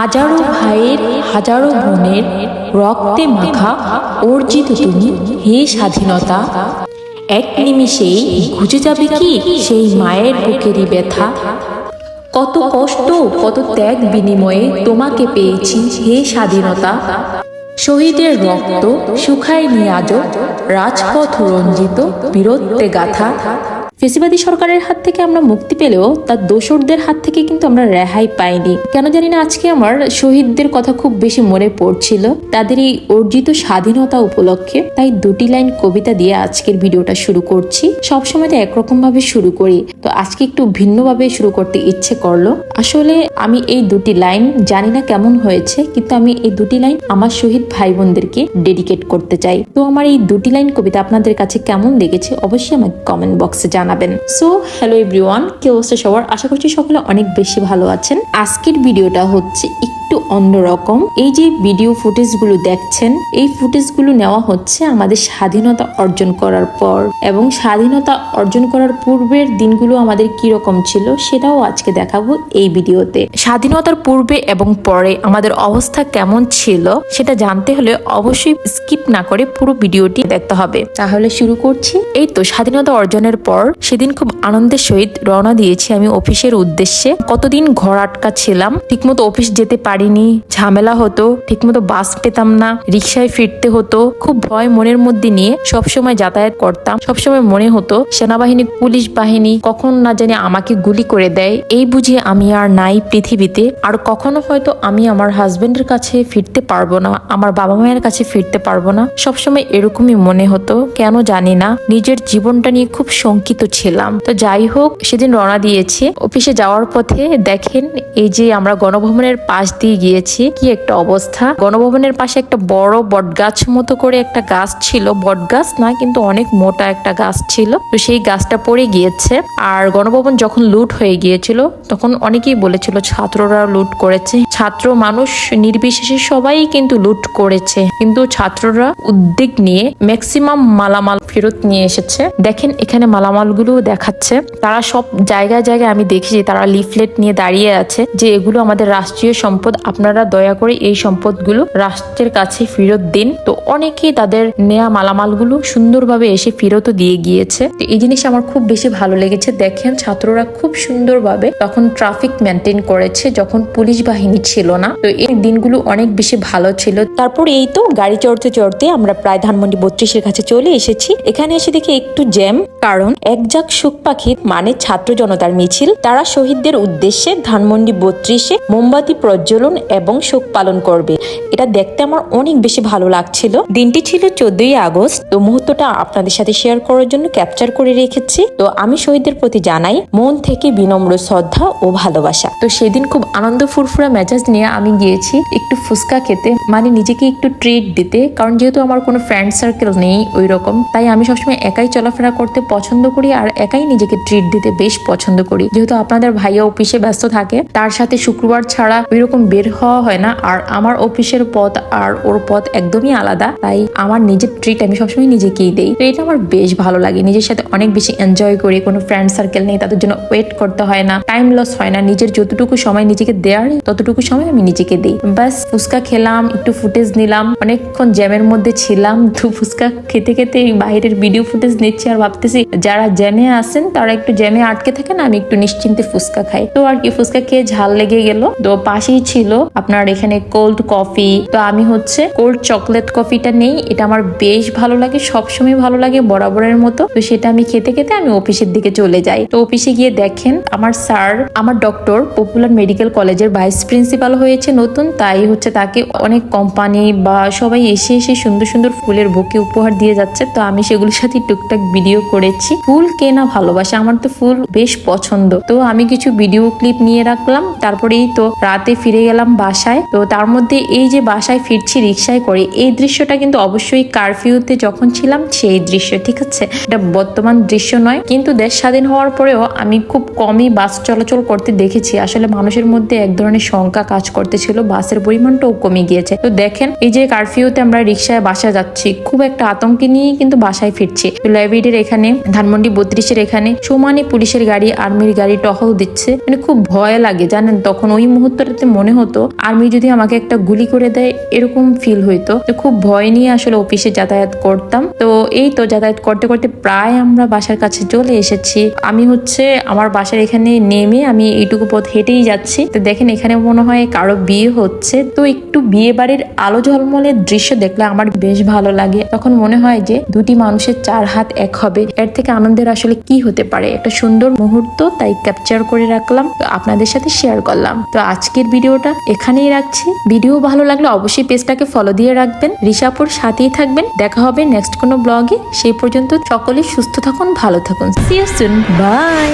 হাজারো ভাইয়ের, হাজারো বোনের রক্তে মাখা অর্জিত তুমি হে স্বাধীনতা। এক নিমিষেই ঘুচে যাবে কি সেই মায়ের বুকেরই ব্যথা? কত কষ্ট, কত ত্যাগ বিনিময়ে তোমাকে পেয়েছি হে স্বাধীনতা। শহীদের রক্ত শুকায়নি আজও, রাজপথ রঞ্জিত বীরত্বে গাথা। ফেসিবাদী সরকারের হাত থেকে আমরা মুক্তি পেলেও তার দোসরদের হাত থেকে কিন্তু আমরা রেহাই পাইনি। কেন জানি না আজকে আমার শহীদদের কথা খুব বেশি মনে পড়ছিল। তাদের এই অর্জিত স্বাধীনতা উপলক্ষে তাই দুটি লাইন কবিতা দিয়ে আজকের ভিডিওটা শুরু করছি। সবসময় তো একরকম ভাবে শুরু করি। তো আজকে একটু ভিন্নভাবে শুরু করতে ইচ্ছে করল। আসলে আমি এই দুটি লাইন জানি না কেমন হয়েছে, কিন্তু আমি এই দুটি লাইন আমার শহীদ ভাই বোনদেরকে ডেডিকেট করতে চাই। তো আমার এই দুটি লাইন কবিতা আপনাদের কাছে কেমন লেগেছে অবশ্যই আমাকে কমেন্ট বক্সে জানাবেন। সো হ্যালো এভরিওয়ান কি অবস্থা সবার? আশা করছি সকলে অনেক বেশি ভালো আছেন। আজকের ভিডিওটা হচ্ছে একটু অন্যরকম এই যে ভিডিও ফুটেজগুলো দেখছেন, এই ফুটেজগুলো নেওয়া হচ্ছে আমাদের স্বাধীনতা অর্জন করার পর। এবং স্বাধীনতা অর্জন করার পূর্বের দিনগুলো আমাদের কি রকম ছিল, সেটাও আজকে দেখাবো এই ভিডিওতে। স্বাধীনতার পূর্বে এবং পরে আমাদের অবস্থা কেমন ছিল, সেটা জানতে হলে অবশ্যই স্কিপ না করে পুরো ভিডিওটি দেখতে হবে। তাহলে শুরু করছি। এই তো, স্বাধীনতা অর্জনের পর সেদিন খুব আনন্দের সহিত রওনা দিয়েছি আমি অফিসের উদ্দেশ্যে। কতদিন ঘর আটকা ছিলাম ঠিকমতো অফিস যেতে পারিনি, ঝামেলা হতো, ঠিকমতো বাস পেতাম না, রিক্সায় ফিরতে হতো, খুব ভয় মনের মধ্যে নিয়ে সবসময় যাতায়াত করতাম। সবসময় মনে হতো, সেনাবাহিনী, পুলিশ বাহিনী কখন না জানি আমাকে গুলি করে দেয়। এই বুঝে আমি আর নাই পৃথিবীতে, আর কখনো হয়তো আমি আমার হাজবেন্ডের কাছে ফিরতে পারব না, আমার বাবা মায়ের কাছে ফিরতে পারব না। সবসময় এরকমই মনে হতো, কেন জানি না, নিজের জীবনটা নিয়ে খুব শঙ্কিত ছিলাম। তো যাই হোক, সেদিন রওনা দিয়েছি। অফিসে যাওয়ার পথে দেখেন এই যে আমরা গণভবনের পাশ দিয়ে গিয়েছি, কি একটা অবস্থা। গণভবনের পাশে একটা বড় বটগাছ মতো করে একটা গাছ ছিল। বটগাছ না, কিন্তু অনেক মোটা একটা গাছ ছিল। তো সেই গাছটা পড়ে গিয়েছে। আর গণভবন যখন লুট হয়ে গিয়েছিল, তখন অনেকেই বলেছিল ছাত্ররা লুট করেছে। ছাত্র মানুষ নির্বিশেষে সবাই কিন্তু লুট করেছে। কিন্তু ছাত্ররা উদ্যোগ নিয়ে ম্যাক্সিমাম মালামাল ফেরত নিয়ে এসেছে। দেখেন এখানে মালামালগুলো দেখাচ্ছে। তারা সব জায়গায় জায়গায় আমি দেখি যে তারা লিফলেট নিয়ে দাঁড়িয়ে আছে যে এগুলো আমাদের রাষ্ট্রীয় সম্পদ। আপনারা দয়া করে এই সম্পদগুলো রাষ্ট্রের কাছে ফেরত দিন। তো অনেকেই তাদের নেয়া মালামালগুলো সুন্দরভাবে এসে ফেরতও দিয়ে গিয়েছে। তো এই জিনিস আমার খুব বেশি ভালো লেগেছে। দেখেন, ছাত্ররা খুব সুন্দরভাবে তখন ট্রাফিক মেনটেন করেছে যখন পুলিশ বাহিনী ছিল না। তো এই দিনগুলো অনেক বেশি ভালো ছিল। তারপর এই তো গাড়ি চড়তে চড়তে আমরা প্রায় ধানমন্ডি বত্রিশের কাছে চলে এসেছি। এখানে এসে দেখি একটু জ্যাম। কারণ এক যাক সুখ পাখির মানে ছাত্র জনতার মিছিল। তারা শহীদদের উদ্দেশ্যে ধানমন্ডি বত্রিশে মোমবাতি প্রজ্বলন এবং শোক পালন করবে। এটা দেখতে আমার অনেক বেশি ভালো লাগছিল। দিনটি ছিল চোদ্দই আগস্ট। তো মুহূর্তটা আপনাদের সাথে শেয়ার করার জন্য ক্যাপচার করে রেখেছি। তো আমি শহীদদের প্রতি জানাই মন থেকে বিনম্র শ্রদ্ধা ও ভালোবাসা। তো সেদিন খুব আনন্দ ফুরফুরা মেজাজ নিয়ে আমি গিয়েছি একটু ফুচকা খেতে। মানে নিজেকে একটু ট্রিট দিতে। কারণ যেহেতু আমার কোনো ফ্রেন্ড সার্কেল নেই ওই রকম তাই আমি সবসময় একাই চলাফেরা করতে পছন্দ করি আর একাই নিজেকে ট্রিট দিতে বেশ পছন্দ করি। যেহেতু আপনাদের ভাইয়া অফিসে ব্যস্ত থাকে, তার সাথে শুক্রবার ছাড়া ওই রকম বের হওয়া হয় না। আর আমার অফিসের পথ আর ওর পথ একদমই আলাদা, তাই আমার নিজের ট্রিট আমি সবসময় নিজেকেই দেই। তো এটা আমার বেশ ভালো লাগে। নিজের সাথে অনেক বেশি এনজয় করি। কোনো ফ্রেন্ড সার্কেল নেই, তাদের জন্য ওয়েট করতে হয় না। টাইম লস হয় না। নিজের যতটুকু সময় নিজেকে দেওয়ার ততটুকু সময় আমি নিজেকে দিই। ব্যাস, ফুচকা খেলাম, একটু ফুটেজ নিলাম। অনেকক্ষণ জ্যামের মধ্যে ছিলাম। তো ফুচকা খেতে খেতে বাইরের ভিডিও ফুটেজ নিচ্ছি আর ভাবতেছি যারা জ্যামে আসেন তারা একটু জ্যামে আটকে থাকেন, আমি একটু নিশ্চিন্তে ফুচকা খাই। তো আর কি, ফুচকা খেয়ে ঝাল লেগে গেল। তো পাশেই ছিল আপনার এখানে কোল্ড কফি তো আমি হচ্ছে কোল্ড চকলেট কফিটা নেই, এটা আমার বেশ ভালো লাগে, সবসময় ভালো লাগে বরাবরের মতো। তো সেটা আমি খেতে খেতে আমি অফিসের দিকে চলে যাই। তো অফিসে গিয়ে দেখেন, আমার স্যার, আমার doctor popular medical college vice principal হয়েছে নতুন। তাই হচ্ছে তাকে অনেক কোম্পানি বা সবাই এসে এসে সুন্দর সুন্দর ফুলের বুকে উপহার দিয়ে যাচ্ছে। তো আমি সেগুলোর সাথে টুকটাক ভিডিও করেছি। ফুল কে না ভালোবাসা, আমার তো ফুল বেশ পছন্দ। তো আমি কিছু ভিডিও ক্লিপ নিয়ে রাখলাম, তারপরেই তো রাতে ফিরে গেলাম বাসায়। তো তার মধ্যে এই যে যে বাসায় ফিরছি, রিক্সায় করে, এই দৃশ্যটা কিন্তু অবশ্যই কারফিউতে যখন ছিলাম, সেই দৃশ্য, ঠিক আছে? এটা বর্তমান দৃশ্য নয়, কিন্তু দেশ স্বাধীন হওয়ার পরেও আমি খুব কমই বাস চলাচল করতে দেখেছি। আসলে মানুষের মধ্যে এক ধরনের শঙ্কা কাজ করতেছিল, বাসের পরিমাণটাও কমে গিয়েছে। তো দেখেন, এই যে কারফিউতে আমরা রিক্সায় বাসা যাচ্ছি, খুব একটা আতঙ্কে নিয়ে কিন্তু বাসায় ফিরছি। লাইব্রেরির এখানে ধানমন্ডি বত্রিশের এখানে সমানে পুলিশের গাড়ি, আর্মির গাড়ি টহল দিচ্ছে। মানে খুব ভয় লাগে, জানেন? তখন ওই মুহূর্তটাতে মনে হতো, আর্মি যদি আমাকে একটা গুলি করে দেয়, এরকম ফিল হইতো। তো খুব ভয় নিয়ে আসলে অফিসে যাতায়াত করতাম। তো এই তো যাতায়াত করতে করতে প্রায় আমরা বাসার কাছে চলে এসেছি। আমি হচ্ছে আমার বাসার এখানে নেমে আমি এইটুকু পথ হেঁটেই যাচ্ছি। তো দেখেন, এখানে মনে হয় কারও বিয়ে হচ্ছে। তো একটু বিয়ে বাড়ির আলো ঝলমলের দৃশ্য দেখলে আমার বেশ ভালো লাগে। তখন মনে হয় যে দুটি মানুষের চার হাত এক হবে। এর থেকে আনন্দের আসলে কি হতে পারে? একটা সুন্দর মুহূর্ত, তাই ক্যাপচার করে রাখলাম। তো আপনাদের সাথে শেয়ার করলাম। তো আজকের ভিডিওটা এখানেই রাখছি। ভিডিও ভালো লাগলে অবশ্যই পেজটাকে ফলো দিয়ে রাখবেন। ঋষাপুর সাথেই থাকবেন। দেখা হবে নেক্সট কোনো ব্লগে সেই পর্যন্ত সকলেই সুস্থ থাকুন, ভালো থাকুন। C soon by